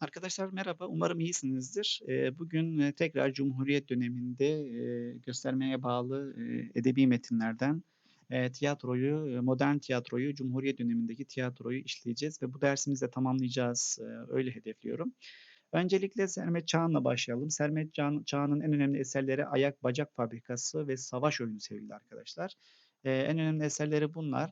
Arkadaşlar merhaba, umarım iyisinizdir. Bugün, tekrar Cumhuriyet döneminde, göstermeye bağlı, edebi metinlerden, tiyatroyu, modern tiyatroyu, Cumhuriyet dönemindeki tiyatroyu işleyeceğiz ve bu dersimizi de tamamlayacağız. Öyle hedefliyorum. Öncelikle Sermet Çağan'la başlayalım. Sermet Çağan Çağan'ın en önemli eserleri Ayak Bacak Fabrikası ve Savaş Oyunu sevgili arkadaşlar. En önemli eserleri bunlar.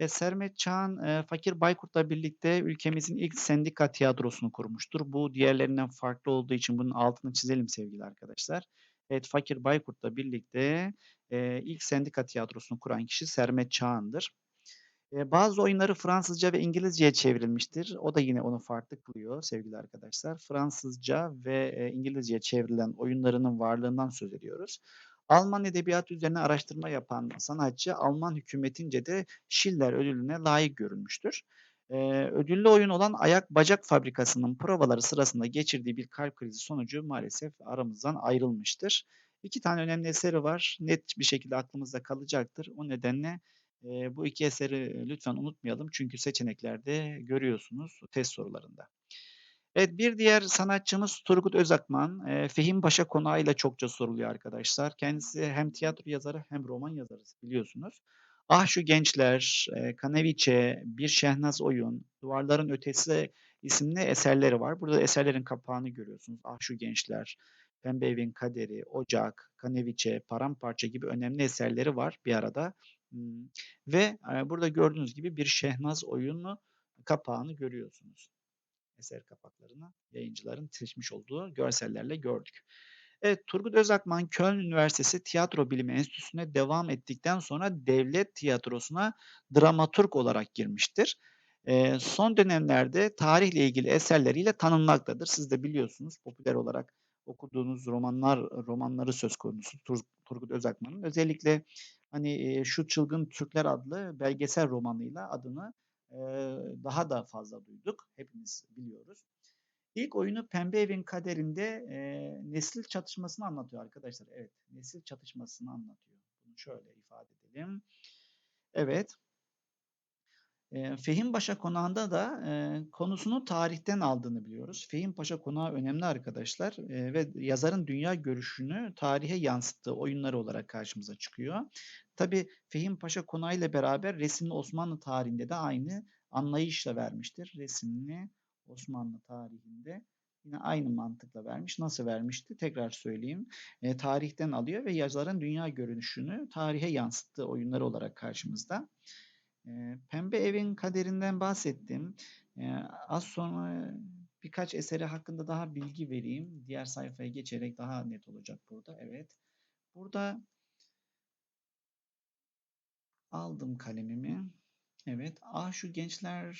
Ve Sermet Çağan, Fakir Baykurt'la birlikte ülkemizin ilk sendika tiyatrosunu kurmuştur. Bu diğerlerinden farklı olduğu için bunun altını çizelim sevgili arkadaşlar. Evet, Fakir Baykurt'la birlikte, ilk sendika tiyatrosunu kuran kişi Sermet Çağan'dır. Bazı oyunları Fransızca ve İngilizceye çevrilmiştir. O da yine onu farklı kılıyor sevgili arkadaşlar. Fransızca ve, eee, İngilizceye çevrilen oyunlarının varlığından söz ediyoruz. Alman edebiyatı üzerine araştırma yapan sanatçı, Alman hükümetince de Schiller ödülüne layık görülmüştür. Eee, ödüllü oyun olan Ayak Bacak Fabrikası'nın provaları sırasında geçirdiği bir kalp krizi sonucu maalesef aramızdan ayrılmıştır. 2 tane önemli eseri var. Net bir şekilde aklımızda kalacaktır. O nedenle, eee, bu 2 eseri lütfen unutmayalım çünkü seçeneklerde görüyorsunuz test sorularında. Evet, bir diğer sanatçımız Turgut Özakman. Eee, Fehim Paşa konağıyla çokça soruluyor arkadaşlar. Kendisi hem tiyatro yazarı hem roman yazarı biliyorsunuz. Ah Şu Gençler, eee, Kaneviçe, Bir Şehnaz Oyun, Duvarların Ötesi isimli eserleri var. Burada eserlerin kapağını görüyorsunuz. Ah Şu Gençler, Pembe Evin Kaderi, Ocak, Kaneviçe, Paramparça gibi önemli eserleri var bir arada. Imm, ve, eee, burada gördüğünüz gibi Bir Şehnaz Oyunu kapağını görüyorsunuz eser kapaklarını yayıncıların seçmiş olduğu görsellerle gördük. Evet, Turgut Özakman Köln Üniversitesi Tiyatro Bilimi Enstitüsü'ne devam ettikten sonra devlet tiyatrosuna dramaturg olarak girmiştir. Eee, son dönemlerde tarihle ilgili eserleriyle tanınmaktadır. Siz de biliyorsunuz popüler olarak okuduğunuz romanlar romanları söz konusu Tur Turgut Özakman'ın. Özellikle hani, eee, Şu Çılgın Türkler adlı belgesel romanıyla adını daha da fazla duyduk. Hepimiz biliyoruz. İlk oyunu Pembe Evin Kaderinde eee, nesil çatışmasını anlatıyor arkadaşlar. Evet, nesil çatışmasını anlatıyor. Bunu şöyle ifade edelim. Evet. Eee, Fehim Paşa Konağı'nda da eee, konusunu tarihten aldığını biliyoruz. Fehim Paşa Konağı önemli arkadaşlar eee, ve yazarın dünya görüşünü tarihe yansıttığı oyunları olarak karşımıza çıkıyor. Tabi Fehim Paşa Konağı ile beraber resimli Osmanlı tarihinde de aynı anlayışla vermiştir. Resimli Osmanlı tarihinde yine aynı mantıkla vermiş. Nasıl vermişti? Tekrar söyleyeyim. E, tarihten alıyor ve yazarın dünya görünüşünü tarihe yansıttığı oyunları olarak karşımızda. Eee, Pembe Evin Kaderinden bahsettim. Eee, az sonra birkaç eseri hakkında daha bilgi vereyim. Diğer sayfaya geçerek daha net olacak burada. Evet. Burada aldım kalemimi. Evet. Ah şu gençler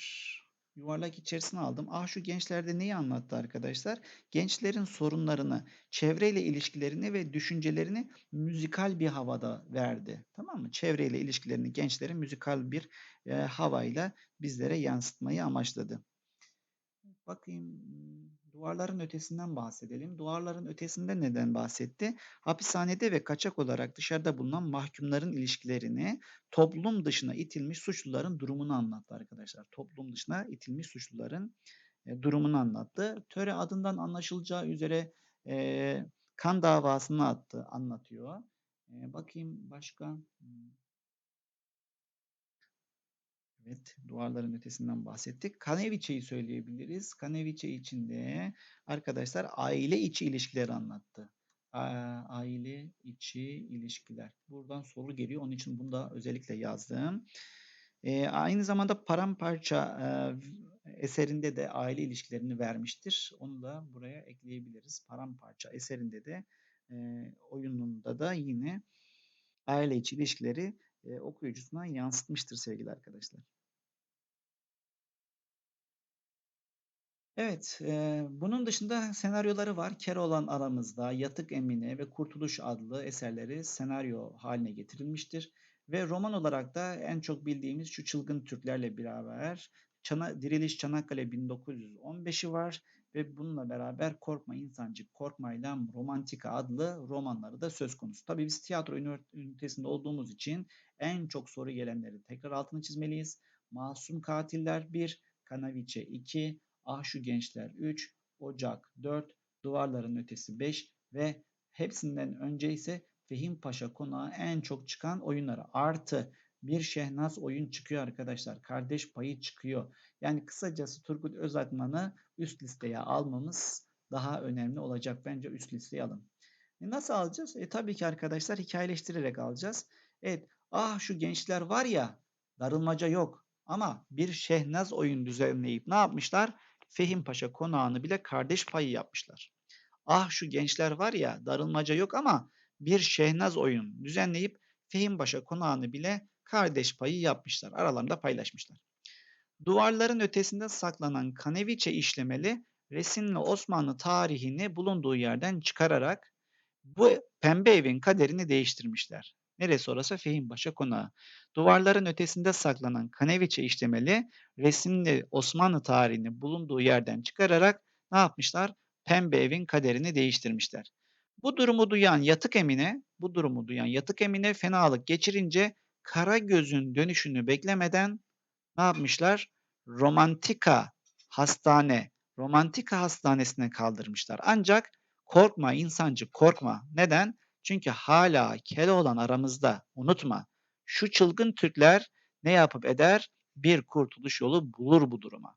yuvarlak içerisine aldım. Ah şu gençlerde neyi anlattı arkadaşlar? Gençlerin sorunlarını, çevreyle ilişkilerini ve düşüncelerini müzikal bir havada verdi. Tamam mı? Çevreyle ilişkilerini gençlerin müzikal bir e, havayla bizlere yansıtmayı amaçladı. Bakayım duvarların ötesinden bahsedelim. Duvarların ötesinde neden bahsetti? Hapishanede ve kaçak olarak dışarıda bulunan mahkumların ilişkilerini, toplum dışına itilmiş suçluların durumunu anlattı arkadaşlar. Toplum dışına itilmiş suçluların e, durumunu anlattı. Töre adından anlaşılacağı üzere e, kan davasını attı, anlatıyor. E, bakayım başka. Evet, duvarların ötesinden bahsettik. Kaneviçe'yi söyleyebiliriz. Kaneviçe içinde arkadaşlar aile içi ilişkileri anlattı. Aile içi ilişkiler. Buradan soru geliyor. Onun için bunu da özellikle yazdım. E, aynı zamanda paramparça e, eserinde de aile ilişkilerini vermiştir. Onu da buraya ekleyebiliriz. Paramparça eserinde de e, oyununda da yine aile içi ilişkileri e, okuyucusuna yansıtmıştır sevgili arkadaşlar. Evet, eee, bunun dışında senaryoları var. Keloğlan Aramızda, Yatık Emine ve Kurtuluş adlı eserleri senaryo haline getirilmiştir. Ve roman olarak da en çok bildiğimiz şu Çılgın Türklerle beraber Çana, Diriliş Çanakkale 1915'i var ve bununla beraber Korkma İnsancık Korkmayla Romantika adlı romanları da söz konusu. Tabii biz tiyatro ünitesinde olduğumuz için en çok soru gelenleri tekrar altını çizmeliyiz. Masum Katiller 1, Kanaviçe 2, Ah Şu Gençler 3, Ocak 4, Duvarların Ötesi 5 ve hepsinden önce ise Fehim Paşa konağı en çok çıkan oyunları artı bir Şehnaz oyun çıkıyor arkadaşlar. Kardeş payı çıkıyor. Yani kısacası Turgut Özakman'ı üst listeye almamız daha önemli olacak. Bence üst listeye alın. E nasıl alacağız? E tabii ki arkadaşlar hikayeleştirerek alacağız. Evet. Ah şu gençler var ya darılmaca yok. Ama bir Şehnaz oyun düzenleyip ne yapmışlar? Fehim Paşa konağını bile kardeş payı yapmışlar. Ah şu gençler var ya darılmaca yok ama bir Şehnaz oyun düzenleyip Fehim Paşa konağını bile kardeş payı yapmışlar. Aralarında paylaşmışlar. Duvarların ötesinde saklanan Kaneviçe işlemeli resimli Osmanlı tarihini bulunduğu yerden çıkararak bu pembe evin kaderini değiştirmişler. Neresi orası? Fehimbaşı konağı. Duvarların ötesinde saklanan Kaneviçe işlemeli resimli Osmanlı tarihini bulunduğu yerden çıkararak ne yapmışlar? Pembe evin kaderini değiştirmişler. Bu durumu duyan Yatık Emine, bu durumu duyan Yatık Emine fenalık geçirince kara gözün dönüşünü beklemeden ne yapmışlar? Romantika hastane, Romantika hastanesine kaldırmışlar. Ancak korkma insancı korkma. Neden? Çünkü hala Keloğlan aramızda. Unutma. Şu çılgın Türkler ne yapıp eder? Bir kurtuluş yolu bulur bu duruma.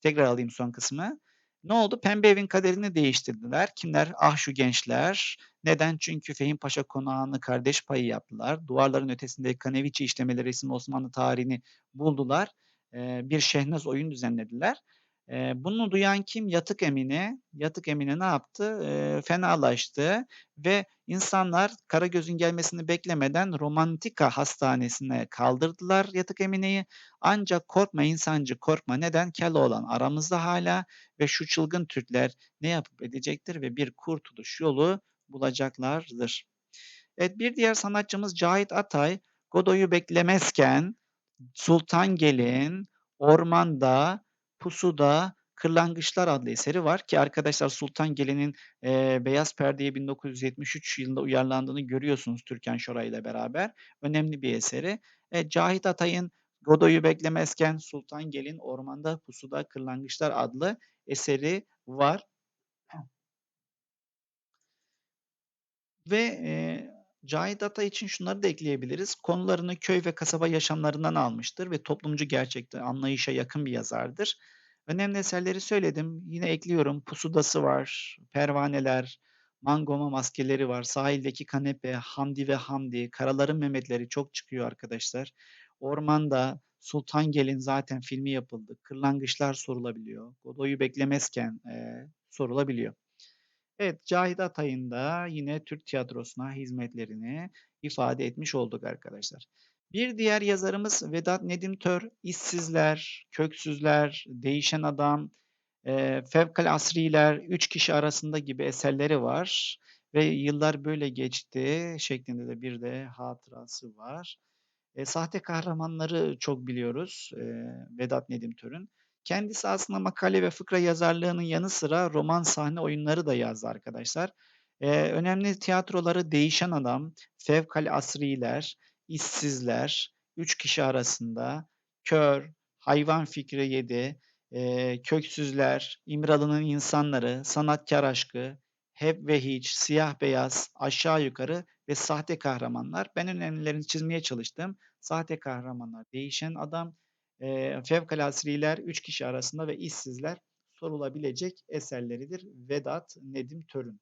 Tekrar alayım son kısmı. Ne oldu? Pembe evin kaderini değiştirdiler. Kimler? Ah şu gençler. Neden? Çünkü Fehim Paşa konağını kardeş payı yaptılar. Duvarların ötesinde Kaneviçi işlemeleri isimli Osmanlı tarihini buldular. Ee, bir şehnaz oyun düzenlediler. Ee, bunu duyan kim? Yatık Emine. Yatık Emine ne yaptı? Ee, fenalaştı ve insanlar Karagöz'ün gelmesini beklemeden Romantika Hastanesi'ne kaldırdılar Yatık Emine'yi. Ancak korkma insancı korkma. Neden? Keloğlan aramızda hala ve şu çılgın Türkler ne yapıp edecektir ve bir kurtuluş yolu bulacaklardır. Evet bir diğer sanatçımız Cahit Atay. Godoy'u beklemezken Sultan Gelin, Ormanda, Pusuda, Kırlangıçlar adlı eseri var ki arkadaşlar Sultan Gelin'in e, Beyaz Perde'ye 1973 yılında uyarlandığını görüyorsunuz Türkan Şoray ile beraber. Önemli bir eseri. E, Cahit Atay'ın Godoy'u beklemezken Sultan Gelin Ormanda Pusuda Kırlangıçlar adlı eseri var. Ve e, Cahit Atay için şunları da ekleyebiliriz. Konularını köy ve kasaba yaşamlarından almıştır ve toplumcu gerçekte anlayışa yakın bir yazardır. Önemli eserleri söyledim. Yine ekliyorum. Pusudası var, Pervaneler, Mangoma maskeleri var, Sahildeki Kanepe, Hamdi ve Hamdi, Karaların Mehmetleri çok çıkıyor arkadaşlar. Ormanda, Sultan Gelin zaten filmi yapıldı. Kırlangıçlar sorulabiliyor. Godoy'u beklemezken e, sorulabiliyor. Evet, Cahit Atay'ın da yine Türk tiyatrosuna hizmetlerini ifade etmiş olduk arkadaşlar. Bir diğer yazarımız Vedat Nedim Tör, İşsizler, Köksüzler, Değişen Adam, e, Fevkal Asriler, Üç Kişi Arasında gibi eserleri var. Ve yıllar böyle geçti şeklinde de bir de hatırası var. E, sahte kahramanları çok biliyoruz e, Vedat Nedim Tör'ün. Kendisi aslında makale ve fıkra yazarlığının yanı sıra roman sahne oyunları da yazdı arkadaşlar. Ee, önemli tiyatroları Değişen Adam, Fevkal Asriler, İşsizler, Üç Kişi Arasında, Kör, Hayvan Fikri Yedi, e, Köksüzler, İmralı'nın İnsanları, Sanatkar Aşkı, Hep ve Hiç, Siyah Beyaz, Aşağı Yukarı ve Sahte Kahramanlar. Ben önemlilerini çizmeye çalıştım. Sahte Kahramanlar, Değişen Adam, e, fevkalasriler, üç kişi arasında ve işsizler sorulabilecek eserleridir Vedat Nedim Törün.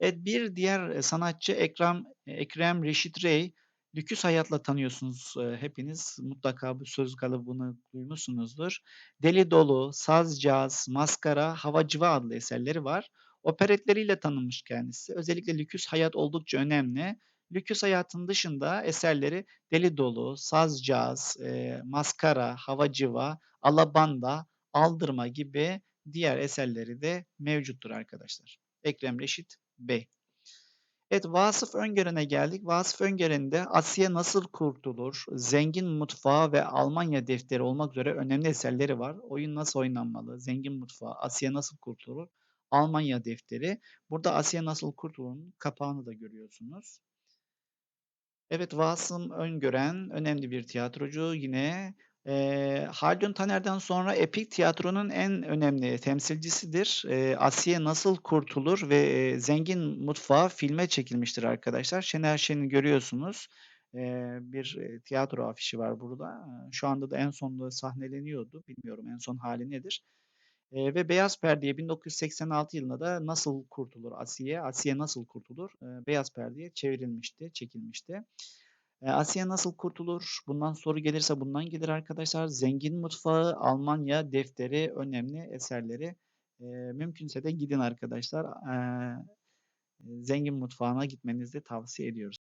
Evet bir diğer sanatçı Ekrem, Ekrem Reşit Rey. Lüküs Hayat'la tanıyorsunuz e, hepiniz. Mutlaka bu söz kalıbını duymuşsunuzdur. Deli Dolu, Saz Caz, Maskara, Havacıva adlı eserleri var. Operetleriyle tanınmış kendisi. Özellikle Lüküs Hayat oldukça önemli. Lüküs hayatın dışında eserleri Deli Dolu, Saz Caz, e, Maskara, Havacıva, Alabanda, Aldırma gibi diğer eserleri de mevcuttur arkadaşlar. Ekrem Reşit Bey. Evet Vasıf Öngören'e geldik. Vasıf Öngören'de Asya Nasıl Kurtulur, Zengin Mutfağı ve Almanya Defteri olmak üzere önemli eserleri var. Oyun nasıl oynanmalı, Zengin Mutfağı, Asya Nasıl Kurtulur, Almanya Defteri. Burada Asya Nasıl Kurtulur'un kapağını da görüyorsunuz. Evet, Vasım Öngören önemli bir tiyatrocu. Yine Eee, Haldun Taner'den sonra epik tiyatronun en önemli temsilcisidir. Eee, Asiye Nasıl Kurtulur ve, Zengin Mutfağı filme çekilmiştir arkadaşlar. Şener Şen'i görüyorsunuz. Eee, bir, tiyatro afişi var burada. Şu anda da en sonunda sahneleniyordu. Bilmiyorum en son hâli nedir? Eee, ve Beyaz Perde'ye 1986 yılında da Nasıl Kurtulur Asiye, Asiye Nasıl Kurtulur, eee, Beyaz Perde'ye çevrilmişti, çekilmişti. Eee, Asiye Nasıl Kurtulur? Bundan soru gelirse bundan gelir arkadaşlar. Zengin Mutfağı, Almanya Defteri önemli eserleri. Eee, mümkünse de gidin arkadaşlar. Eee, Zengin Mutfağı'na gitmenizi tavsiye ediyoruz.